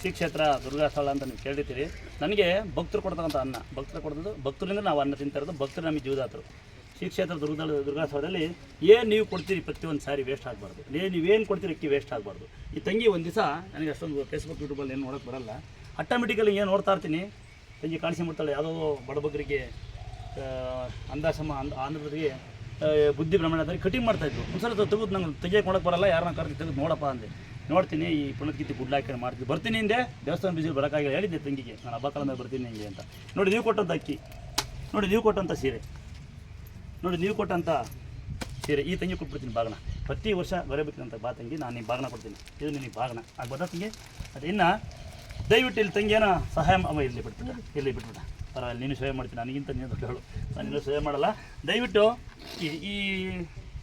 ಶ್ರೀ ಕ್ಷೇತ್ರ ದುರ್ಗಾಸ್ಥಳ ಅಂತ ನೀವು ಕೇಳಿರ್ತೀರಿ. ನನಗೆ ಭಕ್ತರು ಕೊಡ್ತಕ್ಕಂಥ ಅನ್ನ. ಭಕ್ತರು ಕೊಡೋದು ಭಕ್ತರಿಂದ ನಾವು ಅನ್ನ ತಿಂತಾ ಇರೋದು, ಭಕ್ತರು ನಮಗೆ ಜೀವದಾತರು ಶ್ರೀ ಕ್ಷೇತ್ರ ದುರ್ಗ ದುರ್ಗಾಸ್ಥಳದಲ್ಲಿ ಏನು ನೀವು ಕೊಡ್ತೀರಿ ಪ್ರತಿಯೊಂದು ಸಾರಿ ವೇಸ್ಟ್ ಆಗಬಾರ್ದು. ಏ, ನೀವೇನು ಕೊಡ್ತೀರಿ ಅಕ್ಕಿ ವೇಸ್ಟ್ ಆಗಬಾರ್ದು. ಈ ತಂಗಿ ಒಂದು ದಿವಸ ನನಗೆ ಅಷ್ಟೊಂದು ಫೇಸ್ಬುಕ್ ಯೂಟ್ಯೂಬಲ್ಲಿ ಏನು ನೋಡೋಕ್ಕೆ ಬರಲ್ಲ. ಆಟೋಮೆಟಿಕಲಿ ಏನು ನೋಡ್ತಾ ಇರ್ತೀನಿ, ತಂಗಿ ಕಾಣಿಸ್ಕೊಂಡ್ಬಿಡ್ತಾಳೆ ಯಾವುದೋ ಬಡಬಗ್ಗರಿಗೆ ಅಂದಾಸಮ ಅಂದ ಬುದ್ಧಿ ಪ್ರಮಾಣದಲ್ಲಿ ಕಟಿಂಗ್ ಮಾಡ್ತಾಯಿದ್ರು ಒಂದ್ಸಲ ತೆಗೆದು ನಂಗೆ ತೆಗಿಯಕ್ಕೆ ನೋಡಕ್ಕೆ ಬರಲ್ಲ, ಯಾರನ್ನ ಕರೆದು ತೆಗೆದು ನೋಡಪ್ಪ ಅಂದೆ. ನೋಡ್ತೀನಿ, ಈ ಪುನತ್ಕಿತ್ತಿ ಗುಡ್ಲ ಹಾಕೊಂಡು ಮಾಡ್ತೀನಿ. ಬರ್ತೀನಿ ಹಿಂದೆ, ದೇವಸ್ಥಾನ ಬಿಸಿಲು ಬರೋಕ್ಕಾಗಿಲ್ಲ. ಹೇಳಿದ್ದೆ ತಂಗಿಗೆ, ನಾನು ಹಬ್ಬ ಕಾಲದಲ್ಲಿ ಬರ್ತೀನಿ ಹಿಂಗೆ ಅಂತ. ನೋಡಿ, ನೀವು ಕೊಟ್ಟಂಥ ಅಕ್ಕಿ. ನೋಡಿ, ನೀವು ಕೊಟ್ಟಂಥ ಸೀರೆ. ನೋಡಿ, ನೀವು ಕೊಟ್ಟಂಥ ಸೀರೆ. ಈ ತಂಗಿ ಕೊಟ್ಬಿಡ್ತೀನಿ ಬಾಗಣ ಪ್ರತಿ ವರ್ಷ ಬರಬೇಕಂತ ಬಾ ತಂಗಿ, ನಾನು ನಿಮ್ಗೆ ಬಾಗಣ ಕೊಡ್ತೀನಿ. ಇದು ನಿನಗೆ ಬಾಗಣ ಆಗ್ಬೋದಾ ತಂಗಿ? ಅದು ಇನ್ನು ದಯವಿಟ್ಟು ಇಲ್ಲಿ ತಂಗಿ ಏನೋ ಸಹಾಯ ಅವ ಇಲ್ಲಿ ಬಿಟ್ಬಿಟ್ಟ. ಇಲ್ಲಿ ಬಿಟ್ಬಿಟ್ಟ. ಪರವಾಗಿಲ್ಲ, ನೀನು ಸೇವೆ ಮಾಡ್ತೀನಿ. ನನಗಿಂತ ನೀನು ದೊಡ್ಡವಳು. ನಾನು ಇನ್ನೂ ಸೇವೆ ಮಾಡಲ್ಲ. ದಯವಿಟ್ಟು ಈ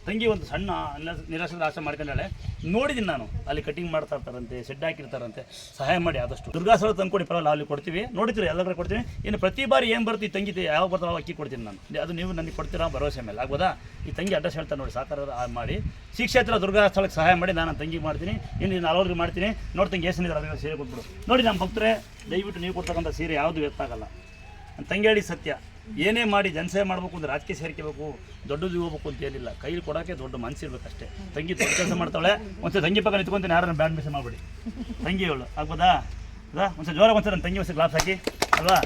ತಂಗಿ ಒಂದು ಸಣ್ಣ ನಿರಾಶ್ರಿತ ಆಸೆ ಮಾಡ್ಕೊಂಡಾಳೆ. ನೋಡಿದ್ದೀನಿ ನಾನು, ಅಲ್ಲಿ ಕಟಿಂಗ್ ಮಾಡ್ತಾ ಇರ್ತಾರಂತೆ ಸೆಡ್ ಹಾಕಿರ್ತಾರಂತೆ, ಸಹಾಯ ಮಾಡಿ ಆದಷ್ಟು. ದುರ್ಗಾಸರ ತಂದ್ಕೊಡಿ ಪರವಾಗಿಲ್ಲ, ಅಲ್ಲಿ ಕೊಡ್ತೀವಿ. ನೋಡ್ತೀರಿ ಎಲ್ಲ ಕಡೆ ಕೊಡ್ತೀವಿ. ಇನ್ನು ಪ್ರತಿ ಬಾರಿ ಏನು ಬರುತ್ತೆ ಈ ತಂಗಿ ಯಾವ ಬರ್ತಾವ ಅಕ್ಕಿ ಕೊಡ್ತೀನಿ ನಾನು. ಅದು ನೀವು ನನಗೆ ಕೊಡ್ತೀರಾ ಭರವಸೆ ಮೇಲೆ, ಆಗ್ಬೋದಾ? ಈ ತಂಗಿ ಅಡ್ರೆಸ್ ಹೇಳ್ತಾ ನೋಡಿ ಸಾಕಾರ ಮಾಡಿ. ಶ್ರೀ ಕ್ಷೇತ್ರ ದುರ್ಗಾ ಸ್ಥಳಕ್ಕೆ ಸಹಾಯ ಮಾಡಿ, ನಾನು ತಂಗಿ ಮಾಡ್ತೀನಿ. ಇನ್ನು ನಾಲ್ವರಿಗೆ ಮಾಡ್ತೀನಿ. ನೋಡಿ ತಂಗಿ ಅದನ್ನ ಸೀರೆ ಕೊಟ್ಬಿಡು. ನೋಡಿ ನಮ್ಮ ಭಕ್ತರೇ, ದಯವಿಟ್ಟು ನೀವು ಕೊಡ್ತಕ್ಕಂಥ ಸೀರೆ ಯಾವುದು ವ್ಯರ್ಥಾಗಲ್ಲ ನನ್ನ ತಂಗಿ ಹೇಳಿ ಸತ್ಯ. ಏನೇ ಮಾಡಿ ಜನಸೇವೆ ಮಾಡಬೇಕು ಅಂದ್ರೆ ರಾಜಕೀಯ ಸೇರ್ಕೋಬೇಕು, ದೊಡ್ಡದು ಹೋಗ್ಬೇಕು ಅಂತ ಏನಿಲ್ಲ. ಕೈಲಿ ಕೊಡೋಕೆ ದೊಡ್ಡ ಮನಸ್ಸಿರ್ಬೇಕು ಅಷ್ಟೇ ತಂಗಿ ದೊಡ್ಡ ಕೆಲಸ ಮಾಡ್ತಾಳೆ ಒಂದ್ಸಲ ತಂಗಿ ಪಕ್ಕ ನಿಂತ್ಕೊಂತೀನಿ, ಯಾರನ್ನ ಬ್ಯಾಡ್ ಮಿಸ್ ಮಾಡಬೇಡಿ. ತಂಗಿ ಅವಳು. ಆಗ್ಬೋದಾ? ಅದಾ? ಒಂದ್ಸಲ ಜೋರ ಒಂದ್ಸಲ ನನ್ನ ತಂಗಿ ಒಂದ್ಸಲ ಗ್ಲಾಸ್ ಹಾಕಿ. ಅಲ್ವಾ?